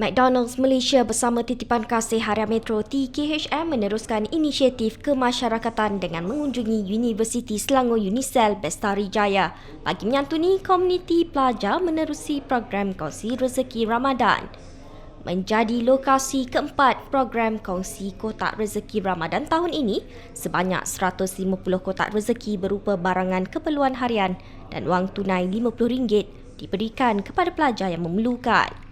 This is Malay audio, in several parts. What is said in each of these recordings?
McDonald's Malaysia bersama Titipan Kasih Harian Metro TKHM meneruskan inisiatif kemasyarakatan dengan mengunjungi Universiti Selangor Unisel Bestari Jaya bagi menyantuni komuniti pelajar menerusi program kongsi rezeki Ramadan. Menjadi lokasi keempat program kongsi kotak rezeki Ramadan tahun ini, sebanyak 150 kotak rezeki berupa barangan keperluan harian dan wang tunai RM50 diberikan kepada pelajar yang memerlukan.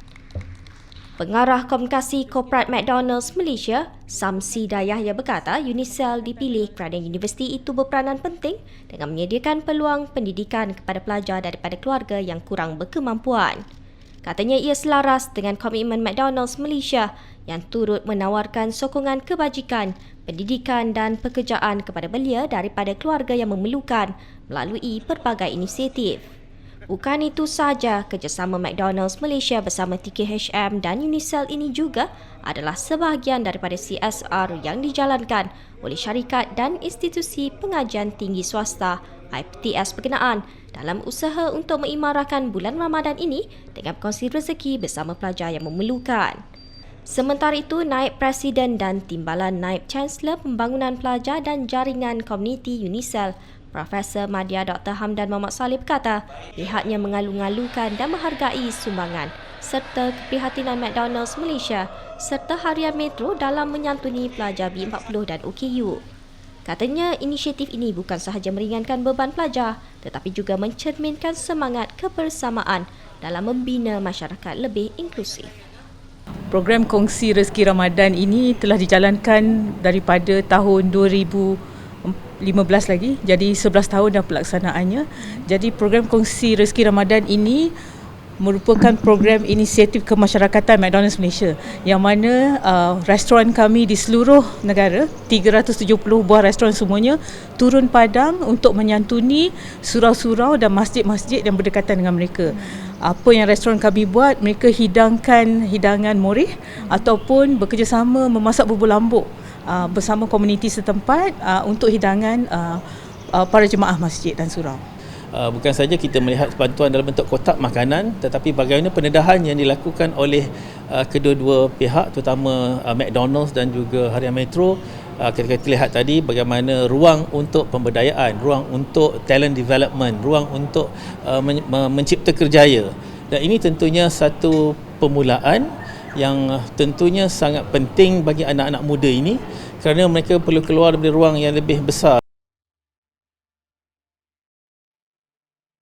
Pengarah Komunikasi Korporat McDonald's Malaysia, Samsi Dayahya berkata Unicel dipilih kerana universiti itu berperanan penting dengan menyediakan peluang pendidikan kepada pelajar daripada keluarga yang kurang berkemampuan. Katanya ia selaras dengan komitmen McDonald's Malaysia yang turut menawarkan sokongan kebajikan, pendidikan dan pekerjaan kepada belia daripada keluarga yang memerlukan melalui pelbagai inisiatif. Bukan itu sahaja, kerjasama McDonald's Malaysia bersama TKHM dan Unicel ini juga adalah sebahagian daripada CSR yang dijalankan oleh syarikat dan institusi pengajian tinggi swasta IPTS berkenaan dalam usaha untuk mengimarahkan bulan Ramadan ini dengan kongsi rezeki bersama pelajar yang memerlukan. Sementara itu, Naib Presiden dan Timbalan Naib Chancellor Pembangunan Pelajar dan Jaringan Komuniti Unicel Profesor Madya Dr. Hamdan Muhammad Saleh berkata pihaknya mengalu-ngalukan dan menghargai sumbangan serta keprihatinan McDonald's Malaysia serta Harian Metro dalam menyantuni pelajar B40 dan OKU. Katanya inisiatif ini bukan sahaja meringankan beban pelajar tetapi juga mencerminkan semangat kebersamaan dalam membina masyarakat lebih inklusif. Program Kongsi Rezeki Ramadan ini telah dijalankan daripada tahun 2000 15 lagi. Jadi 11 tahun dah pelaksanaannya. Jadi program kongsi rezeki Ramadan ini merupakan program inisiatif kemasyarakatan McDonald's Malaysia yang mana uh, restoran kami di seluruh negara 370 buah restoran semuanya turun padang untuk menyantuni surau-surau dan masjid-masjid yang berdekatan dengan mereka apa yang restoran kami buat mereka hidangkan hidangan morih ataupun bekerjasama memasak bubur lambuk uh, bersama komuniti setempat uh, untuk hidangan uh, uh, para jemaah masjid dan surau. Uh, bukan saja kita melihat bantuan dalam bentuk kotak makanan tetapi bagaimana pendedahan yang dilakukan oleh uh, kedua-dua pihak terutama uh, McDonald's dan juga Harian Metro. Uh, kita, lihat tadi bagaimana ruang untuk pemberdayaan, ruang untuk talent development, ruang untuk uh, men- mencipta kerjaya. Dan ini tentunya satu permulaan yang tentunya sangat penting bagi anak-anak muda ini kerana mereka perlu keluar dari ruang yang lebih besar